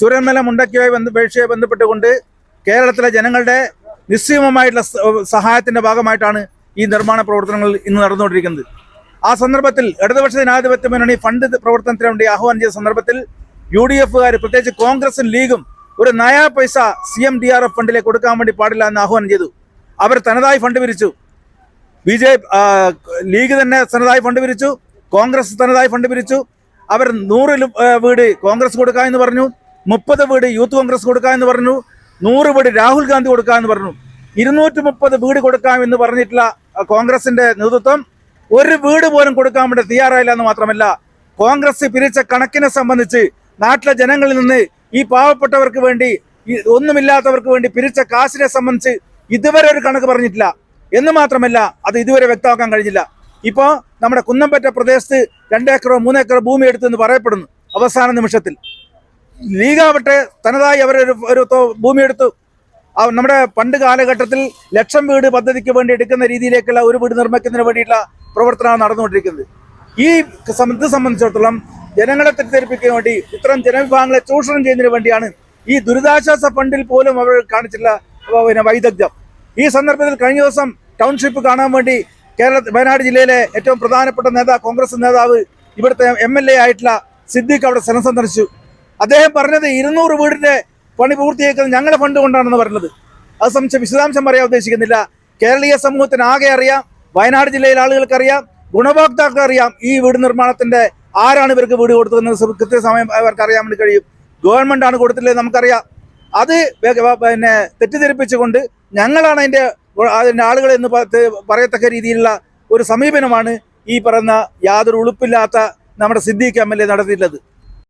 ചുരന്മല മുണ്ടക്കിയുമായി ബന്ധ വിഷയവുമായി ബന്ധപ്പെട്ടുകൊണ്ട് കേരളത്തിലെ ജനങ്ങളുടെ നിസ്സീമമായിട്ടുള്ള സഹായത്തിന്റെ ഭാഗമായിട്ടാണ് ഈ നിർമ്മാണ പ്രവർത്തനങ്ങൾ ഇന്ന് നടന്നുകൊണ്ടിരിക്കുന്നത്. ആ സന്ദർഭത്തിൽ ഇടതുപക്ഷ ജനാധിപത്യ മുന്നണി ഫണ്ട് പ്രവർത്തനത്തിന് വേണ്ടി ആഹ്വാനം ചെയ്ത സന്ദർഭത്തിൽ യു ഡി എഫുകാർ പ്രത്യേകിച്ച് കോൺഗ്രസും ലീഗും ഒരു നയാ പൈസ C M D R F ഫണ്ടിലേക്ക് കൊടുക്കാൻ വേണ്ടി പാടില്ല എന്ന് ആഹ്വാനം ചെയ്തു. അവർ തനതായി ഫണ്ട് പിരിച്ചു ബി ജെ ലീഗ് തന്നെ തനതായി ഫണ്ട് പിരിച്ചു കോൺഗ്രസ് തനതായി ഫണ്ട് പിരിച്ചു അവർ നൂറിൽ വീട് കോൺഗ്രസ് കൊടുക്കാമെന്ന് പറഞ്ഞു. മുപ്പത് വീട് യൂത്ത് കോൺഗ്രസ് കൊടുക്കാമെന്ന് പറഞ്ഞു. നൂറ് വീട് രാഹുൽ ഗാന്ധി കൊടുക്കാമെന്ന് പറഞ്ഞു. ഇരുന്നൂറ്റി മുപ്പത് വീട് കൊടുക്കാമെന്ന് പറഞ്ഞിട്ടുള്ള കോൺഗ്രസിന്റെ നേതൃത്വം ഒരു വീട് പോലും കൊടുക്കാൻ വേണ്ടി തയ്യാറായില്ല എന്ന് മാത്രമല്ല കോൺഗ്രസ് പിരിച്ച കണക്കിനെ സംബന്ധിച്ച് നാട്ടിലെ ജനങ്ങളിൽ നിന്ന് ഈ പാവപ്പെട്ടവർക്ക് വേണ്ടി ഒന്നുമില്ലാത്തവർക്ക് വേണ്ടി പിരിച്ച കാശിനെ സംബന്ധിച്ച് ഇതുവരെ ഒരു കണക്ക് പറഞ്ഞിട്ടില്ല. എന്ന് മാത്രമല്ല അത് ഇതുവരെ വ്യക്തമാക്കാൻ കഴിഞ്ഞില്ല. ഇപ്പോൾ നമ്മുടെ കുന്നമ്പറ്റ പ്രദേശത്ത് രണ്ടേക്കറോ മൂന്നേക്കറോ ഭൂമി എടുത്തു എന്ന് പറയപ്പെടുന്നു അവസാന നിമിഷത്തിൽ. ലീഗാവട്ടെ തനതായി അവരൊരു ഒരു തോ- ഭൂമി എടുത്തു നമ്മുടെ പണ്ട് കാലഘട്ടത്തിൽ ലക്ഷം വീട് പദ്ധതിക്ക് വേണ്ടി എടുക്കുന്ന രീതിയിലേക്കുള്ള ഒരു വീട് നിർമ്മിക്കുന്നതിന് വേണ്ടിയിട്ടുള്ള പ്രവർത്തനമാണ് നടന്നുകൊണ്ടിരിക്കുന്നത്. ഈ ഇത് സംബന്ധിച്ചിടത്തോളം ജനങ്ങളെ തെറ്റിദ്ധരിപ്പിക്കാൻ വേണ്ടി ഇത്തരം ജനവിഭാഗങ്ങളെ ചൂഷണം ചെയ്യുന്നതിന് വേണ്ടിയാണ് ഈ ദുരിതാശ്വാസ ഫണ്ടിൽ പോലും അവർ കാണിച്ചിട്ടുള്ള പിന്നെ വൈദഗ്ധ്യം. ഈ സന്ദർഭത്തിൽ കഴിഞ്ഞ ദിവസം ടൗൺഷിപ്പ് കാണാൻ വേണ്ടി കേരള വയനാട് ജില്ലയിലെ ഏറ്റവും പ്രധാനപ്പെട്ട നേതാവ് കോൺഗ്രസ് നേതാവ് ഇവിടുത്തെ എ ആയിട്ടുള്ള സിദ്ദിഖ് അവിടെ സ്ഥലം സന്ദർശിച്ചു. അദ്ദേഹം പറഞ്ഞത് ഇരുന്നൂറ് വീടിന്റെ പണി പൂർത്തിയാക്കുന്നത് ഞങ്ങളുടെ ഫണ്ട് കൊണ്ടാണെന്ന് പറഞ്ഞത്. അത് സംബന്ധിച്ച് വിശദാംശം പറയാൻ ഉദ്ദേശിക്കുന്നില്ല. കേരളീയ സമൂഹത്തിന് ആകെ അറിയാം വയനാട് ജില്ലയിലെ ആളുകൾക്ക് അറിയാം ഗുണഭോക്താക്കൾക്ക് അറിയാം ഈ വീട് നിർമ്മാണത്തിന്റെ ആരാണ് ഇവർക്ക് വീട് കൊടുത്തതെന്ന് കൃത്യസമയം അവർക്ക് അറിയാൻ വേണ്ടി കഴിയും. ഗവൺമെന്റ് ആണ് കൊടുത്തില്ലെന്ന് നമുക്കറിയാം. അത് പിന്നെ തെറ്റിദ്ധരിപ്പിച്ചുകൊണ്ട് ഞങ്ങളാണ് അതിന്റെ അതിന്റെ ആളുകൾ എന്ന് പറയത്തക്ക രീതിയിലുള്ള ഒരു സമീപനമാണ് ഈ പറയുന്ന യാതൊരു ഉളുപ്പില്ലാത്ത നമ്മുടെ സിദ്ദീഖ് എം എൽ എ നടത്തിയിട്ടുള്ളത്.